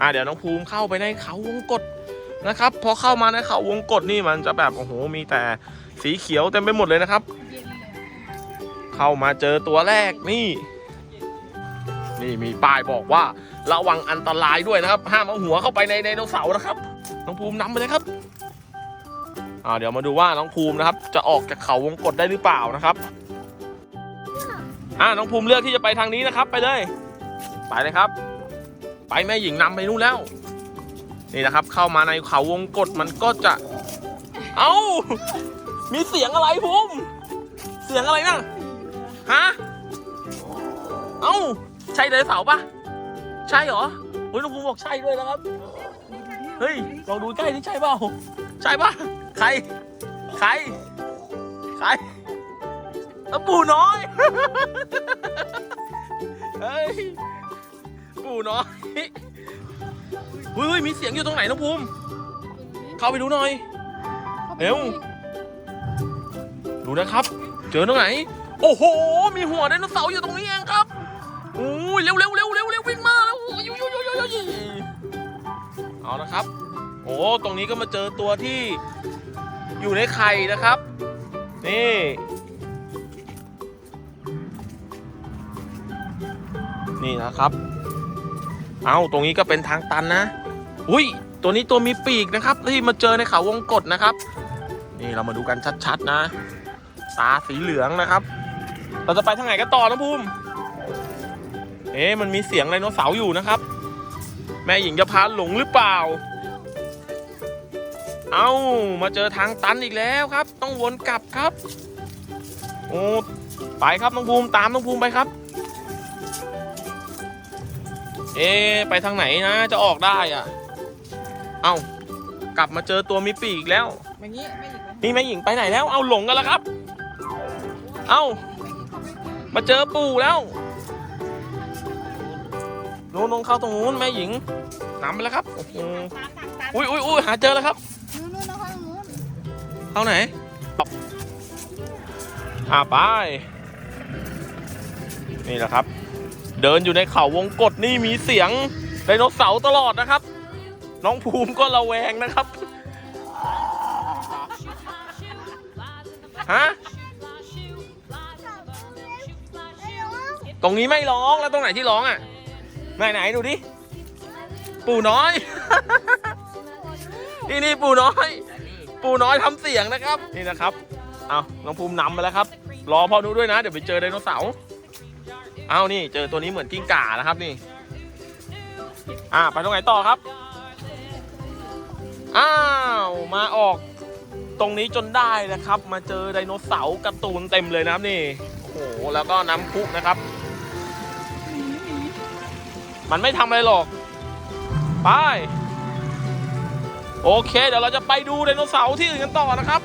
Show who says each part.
Speaker 1: อ่าเดี๋ยวน้องภูมิเข้าไปในเขาวงกตนะครับ พอเข้ามาในเขาวงกตนี่มันจะแบบโอ้โหมีแต่สีเขียวเต็มไปหมดเลยนะครับ เข้ามาเจอตัวแรกนี่ นี่มีป้ายบอกว่าระวังอันตรายด้วยนะครับ ห้ามเอาหัวเข้าไปในไดโนเสาร์นะครับ น้องภูมินำไปเลยครับอ่าเดี๋ยวมาดูว่าน้องภูมินะครับ จะออกจากเขาวงกตได้หรือเปล่านะครับอ่าน้องภูมิเลือกที่จะไปทางนี้นะครับ ไปเลย ไปเลยครับ ไปแม่หญิงนำไปนู่นแล้ว นี่นะครับ เข้ามาในเขาวงกตมันก็จะ เอ้า มีเสียงอะไรภูมิเสียงอะไรนะฮะ เอ้า ใช่ไดโนเสาร์ปะใช่เหรอเฮ้ยน้องภูมิบอกใช่ด้วยนะครับ เฮ้ย ลองดูใกล้นี่ใช่เปล่า ใช่ปะใคร ใคร ใครปู่น้อย เฮ้ย ปู่น้อยเฮ้ยเฮ้ยมีเสียงอยู่ตรงไหนน้องภูมิ เข้าไปดูหน่อย เร็ว ดูนะครับ เจอตรงไหน โอ้โห มีหัวไดโนเสาร์อยู่ตรงนี้เองครับโอ้ยเร็วเร็วเร็วเร็วเร็ววิ่งมาแล้วโอ้ยโยโยโยโยโยเอานะครับ โอ้ตรงนี้ก็มาเจอตัวที่อยู่ในไข่นะครับ นี่นี่นะครับ เอาตรงนี้ก็เป็นทางตันนะ อุ้ย ตัวนี้ตัวมีปีกนะครับ ที่มาเจอในเขาวงกฏนะครับ นี่เรามาดูกันชัดๆนะ ตาสีเหลืองนะครับ เราจะไปทางไหนกันต่อนะภูมิ เอ๊ะมันมีเสียงไดโนเสาร์อยู่นะครับ แม่หญิงจะพาหลงหรือเปล่า เอามาเจอทางตันอีกแล้วครับ ต้องวนกลับครับ โอ้ ไปครับน้องภูมิตามน้องภูมิไปครับ เอ๊ะไปทางไหนนะ จะออกได้อะเอากลับมาเจอตัวมีปีกอีกแล้ว
Speaker 2: อย่างนี้ไม่หยิบ
Speaker 1: นี่แม่หญิงไปไหนแล้ว เอาหลงกันแล้วครับ เอามาเจอปู่แล้วนู้นนงเข้าตรงนู้นแม่หญิงนำไปแล้วครับโอ้โหอุ้ยอุ้ยอุ้ยหาเจอแล้วครับ
Speaker 2: นู่นนู่นนะคะนู่น
Speaker 1: เข้าไหนอ่าไป นี่แหละครับ เดินอยู่ในเขาวงกฏนี่มีเสียงไดโนเสาร์ตลอดนะครับ น้องภูมิก็ระแวงนะครับ ฮะ ตรงนี้ไม่ร้องแล้วตรงไหนที่ร้องอะ ไหนไหนดูดิ ปู่น้อย นี่นี่ปู่น้อย ปู่น้อยทำเสียงนะครับ นี่นะครับ เอาน้องภูมินำไปแล้วครับ รอพ่อนุด้วยนะ เดี๋ยวไปเจอไดโนเสาร์ เอานี่เจอตัวนี้เหมือนกิ้งก่านะครับนี่ อ่าไปตรงไหนต่อครับ อ้าว มาออกตรงนี้จนได้นะครับ มาเจอไดโนเสาร์การ์ตูนเต็มเลยนะครับนี่ โอ้โห แล้วก็น้ำพุนะครับ มันไม่ทำอะไรหรอก ไป โอเค เดี๋ยวเราจะไปดูไดโนเสาร์ที่อื่นกันต่อนะครับ